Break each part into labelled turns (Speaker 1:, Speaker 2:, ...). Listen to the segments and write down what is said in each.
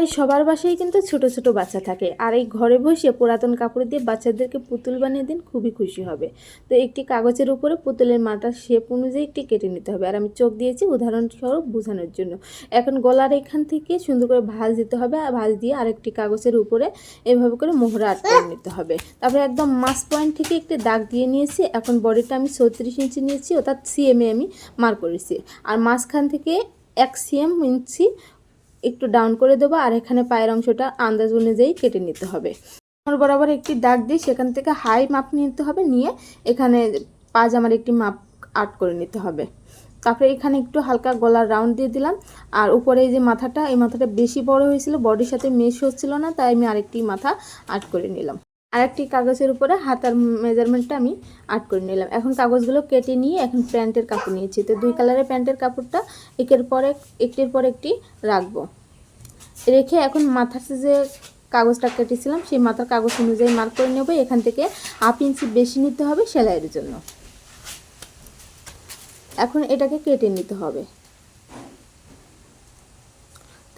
Speaker 1: এই সবার বাসায় কিন্তু ছোট ছোট বাচ্চা থাকে। আর এই ঘরে বসে পুরাতন কাপড় দিয়ে বাচ্চাদেরকে পুতুল বানিয়ে দিন খুবই খুশি হবে। তো একটি কাগজের উপরে পুতুলের মাথার শেপ অনুযায়ী একটি কেটে নিতে হবে। আর আমি চোখ দিয়েছি উদাহরণস্বরূপ বোঝানোর জন্য। এখন গলার এখান থেকে সুন্দর করে ভাঁজ দিতে হবে। আর ভাঁজ দিয়ে আরেকটি কাগজের উপরে এভাবে করে মোহরা আট করে নিতে হবে। তারপরে একদম মাস পয়েন্ট থেকে একটি দাগ দিয়ে নিয়েছি। এখন বডিটা আমি ছত্রিশ ইঞ্চি নিয়েছি। অর্থাৎ সিএমএ আমি মার করেছি। আর মাঝখান থেকে এক সিএম ইঞ্চি একটু ডাউন করে দেবো আর এখানে পায়ের অংশটা আন্দাজ অনুযায়ী কেটে নিতে হবে। আমার বরাবর একটি দাগ দিয়ে সেখান থেকে হাই মাপ নিতে হবে, নিয়ে এখানে পাজামার একটি মাপ আর্ট করে নিতে হবে। তারপরে এখানে একটু হালকা গলার রাউন্ড দিয়ে দিলাম। আর উপরে এই যে মাথাটা, এই মাথাটা বেশি বড় হয়েছিল বডির সাথে মেশ হচ্ছিল না, তাই আমি আরেকটি মাথা আর্ট করে নিলাম। আরেকটি কাগজের উপরে হাতার মেজারমেন্টটা আমি আর্ট করে নিলাম। এখন কাগজগুলো কেটে নিয়ে এখন প্যান্টের কাপড় নিয়েছি। তো দুই কালারের প্যান্টের কাপড়টা একের পর এক, একটির পর একটি রাখব। রেখে এখন মাথার যে কাগজটা কেটেছিলাম, সেই মাথার কাগজ অনুযায়ী মার্ক করে নেব। এখান থেকে হাফ ইঞ্চি বেশি নিতে হবে সেলাইয়ের জন্য। এখন এটাকে কেটে নিতে হবে।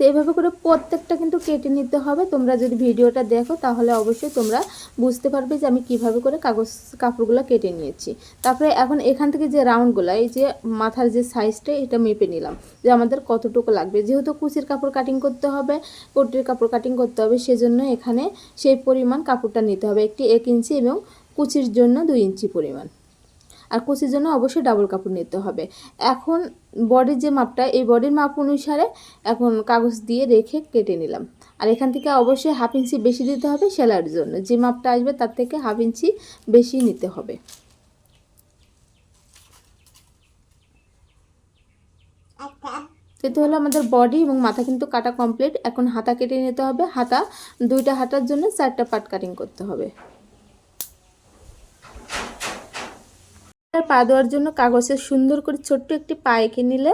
Speaker 1: তো এভাবে করে প্রত্যেকটা কিন্তু কেটে নিতে হবে। তোমরা যদি ভিডিওটা দেখো, তাহলে অবশ্যই তোমরা বুঝতে পারবে যে আমি কীভাবে করে কাগজ, কাপড়গুলো কেটে নিয়েছি। তারপরে এখন এখান থেকে যে রাউন্ডগুলো, এই যে মাথার যে সাইজটা, এটা মেপে নিলাম যে আমাদের কতটুকু লাগবে। যেহেতু কুচির কাপড় কাটিং করতে হবে কোটির কাপড় কাটিং করতে হবে, সেজন্য এখানে সেই পরিমাণ কাপড়টা নিতে হবে, একটি এক ইঞ্চি এবং কুচির জন্য দুই ইঞ্চি পরিমাণ। আর কুচির জন্য অবশ্যই ডাবল কাপড় নিতে হবে। এখন বডির যে মাপটা, এই বডির মাপ অনুসারে এখন কাগজ দিয়ে রেখে কেটে নিলাম। আর এখান থেকে অবশ্যই হাফ ইঞ্চি বেশি দিতে হবে সেলার জন্য। যে মাপটা আসবে তার থেকে হাফ ইঞ্চি বেশি নিতে হবে। এটা হলো আমাদের বডি এবং মাথা কিন্তু কাটা কমপ্লিট এখন হাতা কেটে নিতে হবে। হাতা, দুইটা হাতার জন্য চারটা পাট কাটিং করতে হবে। আর পা দেওয়ার জন্য কাগজের সুন্দর করে ছোট্ট একটি পা এঁকে নিলে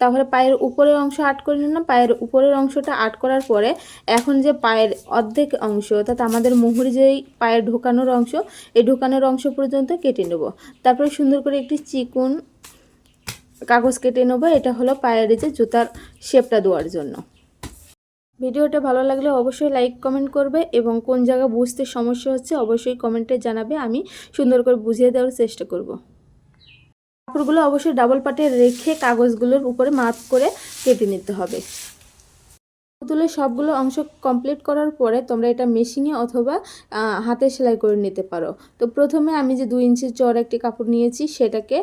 Speaker 1: তাহলে পায়ের উপরের অংশ আট করে নিলাম পায়ের উপরের অংশটা আট করার পরে এখন যে পায়ের অর্ধেক অংশ, অর্থাৎ আমাদের মুহুরি যেই পায়ের ঢোকানোর অংশ, এই ঢোকানোর অংশ পর্যন্ত কেটে নেব। তারপরে সুন্দর করে একটি চিকুন কাগজ কেটে নেব। এটা হলো পায়ের যে জুতার শেপটা দেওয়ার জন্য। ভিডিওটা ভালো লাগলে অবশ্যই লাইক, কমেন্ট করবে এবং কোন জায়গা বুঝতে সমস্যা হচ্ছে অবশ্যই কমেন্টে জানাবে, আমি সুন্দর করে বুঝিয়ে দেওয়ার চেষ্টা করব। কাপড়গুলো অবশ্যই ডাবল পাটে রেখে কাগজগুলোর উপরে মাপ করে কেটে নিতে হবে। পুতুলের সবগুলো অংশ কমপ্লিট করার পরে তোমরা এটা মেশিনে অথবা হাতে সেলাই করে নিতে পারো। তো প্রথমে আমি যে দুই ইঞ্চি চড় একটি কাপড় নিয়েছি, সেটাকে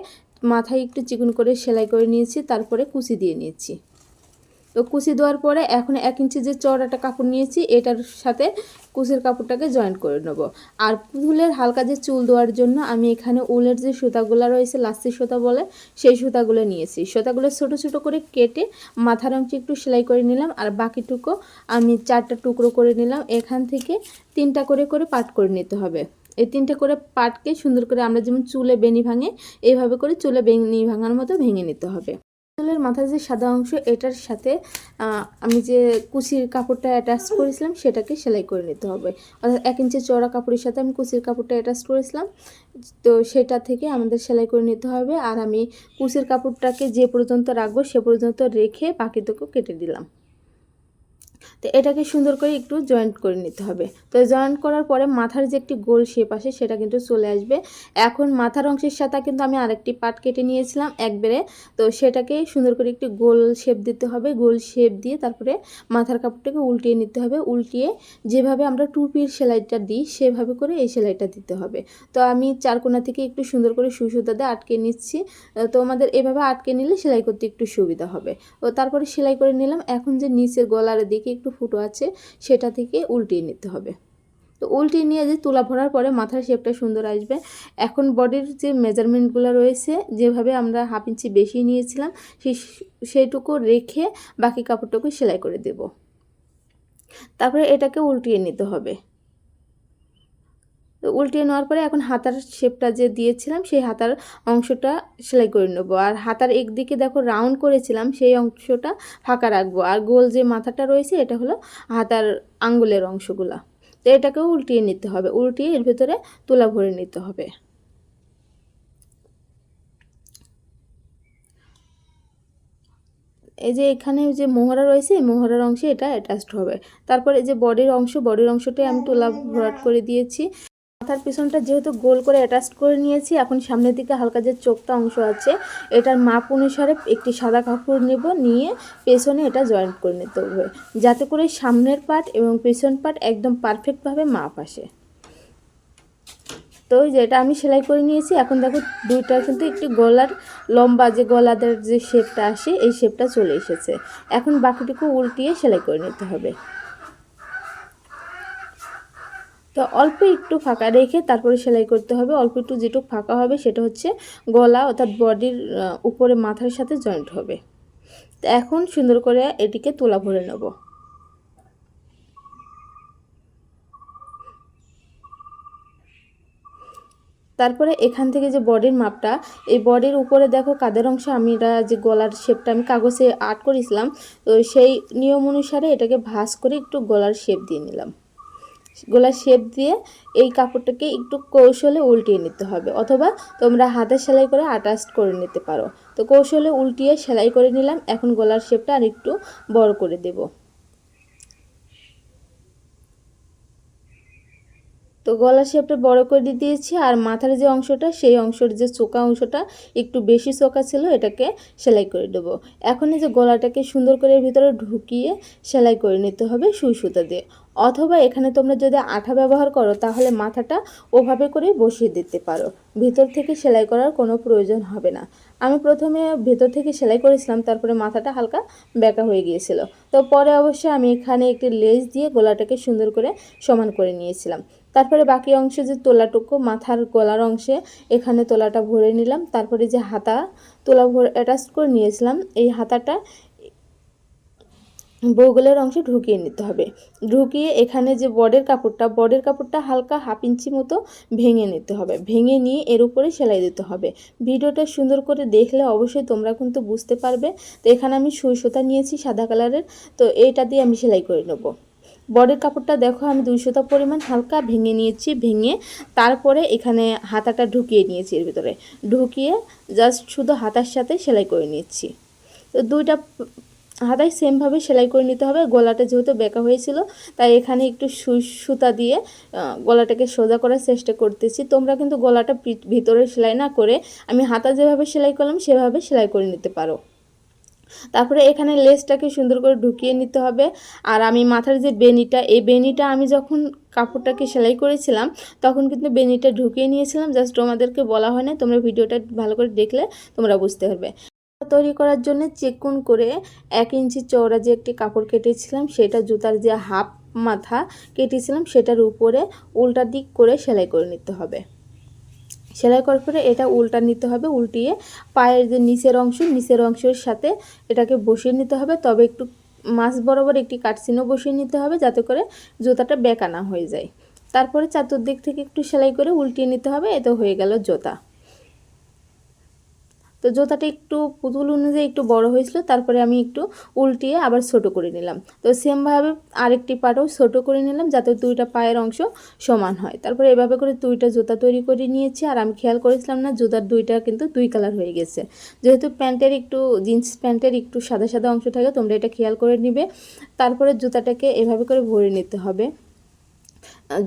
Speaker 1: মাথায় একটু চিকন করে সেলাই করে নিয়েছি, তারপরে কুচি দিয়ে নিয়েছি। তো কুচি দেওয়ার পরে এখন এক ইঞ্চি যে চড়াটা কাপড় নিয়েছি, এটার সাথে কুচির কাপড়টাকে জয়েন্ট করে নেব। আর পুতুলের হালকা যে চুল দেওয়ার জন্য আমি এখানে উলের যে সুতাগুলো রয়েছে লাস্তি সুতা বলে, সেই সুতাগুলো নিয়েছি। সুতাগুলো ছোট ছোট করে কেটে মাথার অংশে একটু সেলাই করে নিলাম, আর বাকিটুকু আমি চারটা টুকরো করে নিলাম। এখান থেকে তিনটা করে করে পাট করে নিতে হবে। এই তিনটা করে পাটকে সুন্দর করে আমরা যেমন চুলে বেনি ভাঙে এইভাবে করে চুলে বেনি ভাঙার মতো ভেঙে নিতে হবে। চুলের মাথার যে সাদা অংশ, এটার সাথে আমি যে কুচির কাপড়টা অ্যাটাচ করেছিলাম, সেটাকে সেলাই করে নিতে হবে। অর্থাৎ এক ইঞ্চি চড়া কাপড়ের সাথে আমি কুচির কাপড়টা অ্যাটাচ করেছিলাম। তো সেটা থেকে আমাদের সেলাই করে নিতে হবে। আর আমি কুচির কাপড়টাকে যে পর্যন্ত রাখব, সে পর্যন্ত রেখে বাকিটুকু কেটে দিলাম। তো এটাকে সুন্দর করে একটু জয়েন্ট করে নিতে হবে। তো জয়েন্ট করার পরে মাথার যে একটি গোল শেপ আসে, সেটা কিন্তু চলে আসবে। এখন মাথার অংশের সাথে কিন্তু আমি আরেকটি পাট কেটে নিয়েছিলাম একবারে। তো সেটাকে সুন্দর করে একটি গোল শেপ দিতে হবে। গোল শেপ দিয়ে তারপরে মাথার কাপড়টাকে উল্টিয়ে নিতে হবে। উল্টিয়ে যেভাবে আমরা টুপির সেলাইটা দিই, সেভাবে করে এই সেলাইটা দিতে হবে। তো আমি চার কোনা থেকে একটু সুন্দর করে সুসুতা দিয়ে আটকে নিচ্ছি। তো আমাদের এভাবে আটকে নিলে সেলাই করতে একটু সুবিধা হবে। ও তারপরে সেলাই করে নিলাম। এখন যে নিচের গলার দিকে একটু ফুটো আছে, সেটা থেকে উল্টিয়ে নিতে হবে। তো উল্টিয়ে নিয়ে যে তুলা ভরার পরে মাথার শেপটা সুন্দর আসবে। এখন বডির যে মেজারমেন্টগুলো রয়েছে, যেভাবে আমরা হাফ ইঞ্চি বেশি নিয়েছিলাম, সেই সেইটুকু রেখে বাকি কাপড়টুকু সেলাই করে দেব। তারপরে এটাকে উল্টিয়ে নিতে হবে। উল্টিয়ে নেওয়ার পরে এখন হাতার শেপটা যে দিয়েছিলাম সেই হাতার অংশটা সেলাই করে নেব। আর হাতার একদিকে দেখো রাউন্ড করেছিলাম সেই অংশটা ফাঁকা রাখব। আর গোল যে মাথাটা রয়েছে এটা হলো হাতার আঙ্গুলের অংশগুলা। তো এটাকেও উল্টিয়ে নিতে হবে। উল্টিয়ে এর ভেতরে তুলা ভরে নিতে হবে। এই যে এখানে যে মোহরা রয়েছে এই মোহরার অংশে এটা অ্যাটাচড হবে। তারপর এই যে বডির অংশ বডির অংশটাই আমি তোলা ভরাট করে দিয়েছি। মাথার পিছনটা যেহেতু গোল করে অ্যাটাচ করে নিয়েছি, এখন সামনের দিকে হালকা যে চোখটা অংশ আছে, এটার মাপ অনুসারে একটি সাদা কাপড় নেব, নিয়ে পেছনে এটা জয়েন্ট করে নিতে হবে। যাতে করে সামনের পার্ট এবং পেছন পার্ট একদম পারফেক্টভাবে মাপ আসে। তো যেটা আমি সেলাই করে নিয়েছি, এখন দেখো দুইটা কিন্তু একটি গলার লম্বা যে গলাদের যে শেপটা আসে, এই শেপটা চলে এসেছে। এখন বাকিটুকু উল্টিয়ে সেলাই করে নিতে হবে। তো অল্প একটু ফাঁকা রেখে তারপরে সেলাই করতে হবে। অল্প একটু যেটুকু ফাঁকা হবে সেটা হচ্ছে গলা অর্থাৎ বডির উপরে মাথার সাথে জয়েন্ট হবে। তো এখন সুন্দর করে এটিকে তোলা ভরে নেব। তারপরে এখান থেকে যে বডির মাপটা, এই বডির উপরে দেখো কাদের অংশে আমি এটা যে গলার শেপটা আমি কাগজে আর্ট করেছিলাম, তো সেই নিয়ম অনুসারে এটাকে ভাঁজ করে একটু গলার শেপ দিয়ে নিলাম। গলার শেপ দিয়ে এই কাপড়টাকে একটু কৌশলে উল্টিয়ে নিতে হবে। অথবা তোমরা হাতে সেলাই করে আটাস্ট করে নিতে পারো। তো কৌশলে উল্টিয়ে সেলাই করে নিলাম। এখন গলার শেপটা আর একটু বড় করে দেবো। তো গলা শেপটা বড় করে দিয়ে দিয়েছি আর মাথার যে অংশটা, সেই অংশের যে চোকা অংশটা একটু বেশি চোকা ছিল, এটাকে সেলাই করে দেবো। এখন এই যে গলাটাকে সুন্দর করে ভিতরে ঢুকিয়ে সেলাই করে নিতে হবে সুই সুতা দিয়ে। অথবা এখানে তোমরা যদি আঠা ব্যবহার করো, তাহলে মাথাটা ওভাবে করে বসিয়ে দিতে পারো। ভিতর থেকে সেলাই করার কোনো প্রয়োজন হবে না। আমি প্রথমে ভেতর থেকে সেলাই করেছিলাম, তারপরে মাথাটা হালকা বেঁকা হয়ে গিয়েছিল। তো পরে অবশ্যই আমি এখানে একটি লেজ দিয়ে গলাটাকে সুন্দর করে সমান করে নিয়েছিলাম। তারপরে বাকি অংশে যে তোলাটুকু, মাথার গলার অংশে, এখানে তোলাটা ভরে নিলাম। তারপরে যে হাতা, তোলা ভরে অ্যাটাচ করে নিয়েছিলাম, এই হাতাটা বৌগলের অংশে ঢুকিয়ে নিতে হবে। ঢুকিয়ে এখানে যে বডের কাপড়টা বডের কাপড়টা হালকা হাফ ইঞ্চি মতো ভেঙে নিতে হবে। ভেঙে নিয়ে এর উপরে সেলাই দিতে হবে। ভিডিওটা সুন্দর করে দেখলে অবশ্যই তোমরা কিন্তু বুঝতে পারবে। তো এখানে আমি সুই সুতা নিয়েছি সাদা কালারের, তো এইটা দিয়ে আমি সেলাই করে নেব। বডির কাপড়টা দেখো, আমি দুইশোটা পরিমাণ হালকা ভেঙে নিয়েছি, ভেঙে তারপরে এখানে হাতাটা ঢুকিয়ে নিয়েছি এর ভিতরে। ঢুকিয়ে জাস্ট শুধু হাতার সাথে সেলাই করে নিচ্ছি। তো দুইটা হাতায় সেমভাবে সেলাই করে নিতে হবে। গলাটা যেহেতু বেঁকা হয়েছিল, তাই এখানে একটু সুতা দিয়ে গলাটাকে সোজা করার চেষ্টা করতেছি। তোমরা কিন্তু গলাটা ভিতরে সেলাই না করে, আমি হাতা যেভাবে সেলাই করলাম, সেভাবে সেলাই করে নিতে পারো। তারপরে এখানে লেসটাকে সুন্দর করে ঢুকিয়ে নিতে হবে। আর আমি মাথার যে বেনিটা, এই বেনিটা আমি যখন কাপড়টাকে সেলাই করেছিলাম, তখন কিন্তু বেনিটা ঢুকিয়ে নিয়েছিলাম। জাস্ট তোমাদেরকে বলা হয় না, তোমরা ভিডিওটা ভালো করে দেখলে তোমরা বুঝতে পারবে। তৈরি করার জন্য চেকুন করে এক ইঞ্চি চওড়া যে একটি কাপড় কেটেছিলাম, সেটা জুতার যে হাফ মাথা কেটেছিলাম, সেটার উপরে উল্টা দিক করে সেলাই করে নিতে হবে। সেলাই করার পরে এটা উল্টা নিতে হবে, উল্টিয়ে পায়ের যে নিচের অংশ, নিচের অংশের সাথে এটাকে বসিয়ে নিতে হবে। তবে একটু মাছ বরাবর একটি কাটসিনও বসিয়ে নিতে হবে যাতে করে জুতাটা বেঁকা না হয়ে যায়। তারপরে চাতুর্দিক থেকে একটু সেলাই করে উল্টিয়ে নিতে হবে এতে হয়ে গেল জোতা। তো জোতাটা একটু পুতুল অনুযায়ী একটু বড় হয়েছিল, তারপরে আমি একটু উল্টিয়ে আবার ছোট করে নিলাম। তো সেমভাবে আরেকটি পাটাও ছোট করে নিলাম যাতে দুইটা পায়ের অংশ সমান হয়। তারপরে এভাবে করে দুইটা জুতা তৈরি করে নিয়েছি, আর আমি খেয়াল করেছিলাম না জুতার দুইটা কিন্তু দুই কালার হয়ে গেছে। যেহেতু প্যান্টের একটু, জিন্স প্যান্টের একটু সাদা সাদা অংশ থাকে, তোমরা এটা খেয়াল করে নিবে। তারপরে জুতাটাকে এভাবে করে ভরে নিতে হবে।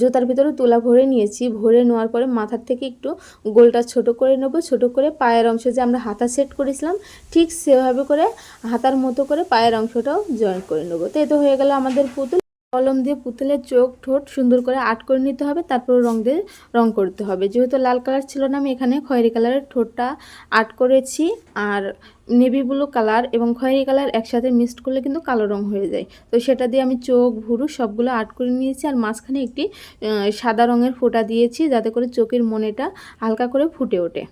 Speaker 1: জুতার ভিতরে তুলা ভরে নিয়েছি। ভরে নেওয়ার পরে মাথার থেকে একটু গোলটা ছোট করে নেব। ছোট করে পায়ের অংশ যে আমরা হাতা সেট করেছিলাম, ঠিক সেভাবে করে হাতার মতো করে পায়ের অংশটাও জয়েন করে নেব। তো এতে হয়ে গেল আমাদের পুতুল। কলম দিয়ে পুতুলের চোখ ঠোঁট সুন্দর করে আর্ট করে নিতে হবে, তারপর রং দিয়ে রং করতে হবে। যেহেতু লাল কালার ছিল না, আমি এখানে খয়েরি কালারের ঠোঁটটা আর্ট করেছি। আর নেভি ব্লু কালার এবং খয়েরি কালার একসাথে মিক্সড করলে কিন্তু কালো রং হয়ে যায়। তো সেটা দিয়ে আমি চোখ, ভুরু সবগুলো আর্ট করে নিয়েছি আর মাঝখানে একটি সাদা রঙের ফোঁটা দিয়েছি যাতে করে চোখের মনেটা হালকা করে ফুটে ওঠে।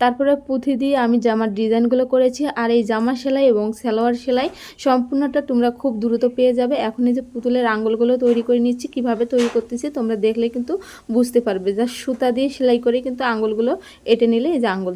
Speaker 1: তারপরে পুঁথি দিয়ে আমি জামার ডিজাইনগুলো করেছি আর এই জামা সেলাই এবং সালোয়ার সেলাই সম্পূর্ণটা তোমরা খুব দ্রুত পেয়ে যাবে। এখন এই যে পুতুলের আঙ্গুলগুলো তৈরি করে নিচ্ছি, কীভাবে তৈরি করতেছি তোমরা দেখলে কিন্তু বুঝতে পারবে। যা সুতা দিয়ে সেলাই করে কিন্তু আঙ্গুলগুলো এটে নিলে এই যে আঙ্গুল